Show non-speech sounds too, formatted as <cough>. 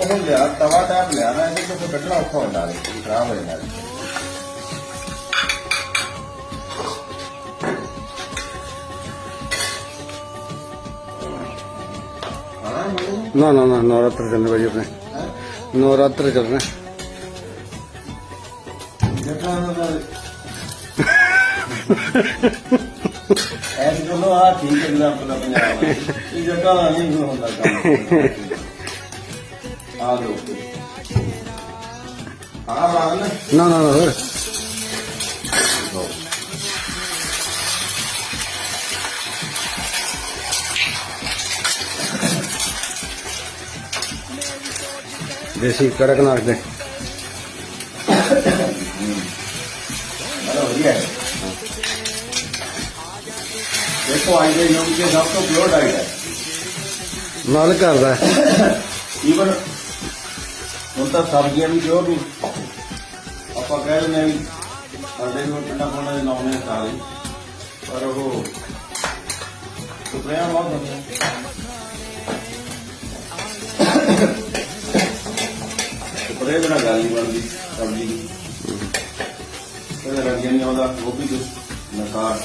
ਉਹ ਲਿਆ ਤਵਾ ਟਾਪ ਲਿਆ ਨਾ ਇਹਦੇ ਤੋਂ ਕੱਢਣਾ ਔਖਾ ਹੋ ਜਾਂਦਾ ਹੈ ਖਰਾਬ ਹੋ ਜਾਂਦਾ ਹੈ ਹਾਂ ਨਾ ਨਾ ਨਾ ਨਵਰਾਤਰ ਚੱਲਣੇ ਭਾਜੀ ਆਪਣੇ। ਨਵਰਾਤਰ ਚੱਲ ਰਹੇ ਜੱਟਾਂ ਦਾ ਐਸ ਕੋਲੋਂ ਆ ਠੀਕ ਐਗਜ਼ਾਮਪਲ ਦਾ ਪੰਜਾਬ ਹੈ। ਇਹ ਦਾ ਨਹੀਂ ਹੁੰਦਾ ਕੰਮ। ਆ ਲੋ ਆ ਬਾਗ ਨਾ ਨਾ ਨਾ ਹੋਰ। ਦੇਸੀ ਕੜਕ ਨਾਕ ਦੇ। ਦੇਖੋ ਅੱਜ ਦੇ ਯੁੱਗ ਦੇ ਸਭ ਤੋਂ ਪਿਓਰ ਡਾਈਟ ਹੈ। ਨਾਲ ਕਰਦਾ ਈਵਨ <coughs> ਹੁਣ ਤਾਂ ਸਬਜ਼ੀਆਂ ਵੀ ਜੋ ਨਹੀਂ ਆਪਾਂ ਕਹਿ ਦਿੰਦੇ ਹਾਂ ਵੀ ਸਾਡੇ ਨੂੰ ਪਿੰਡਾਂ ਪੁੰਡਾਂ ਦੇ ਲਾਉਣੇ ਆ ਸਾਰੇ ਪਰ ਉਹ ਸੁਪਰਿਆ ਬਹੁਤ ਹੁੰਦਾ ਸੁਪਰੇ ਬਿਨਾ ਗੱਲ ਨਹੀਂ ਬਣਦੀ ਸਬਜ਼ੀ ਦੀ। ਇਹਦਾ ਰੰਗ ਨਹੀਂ ਆਉਂਦਾ ਉਹ ਵੀ ਕੁਛ ਨਕਾਰ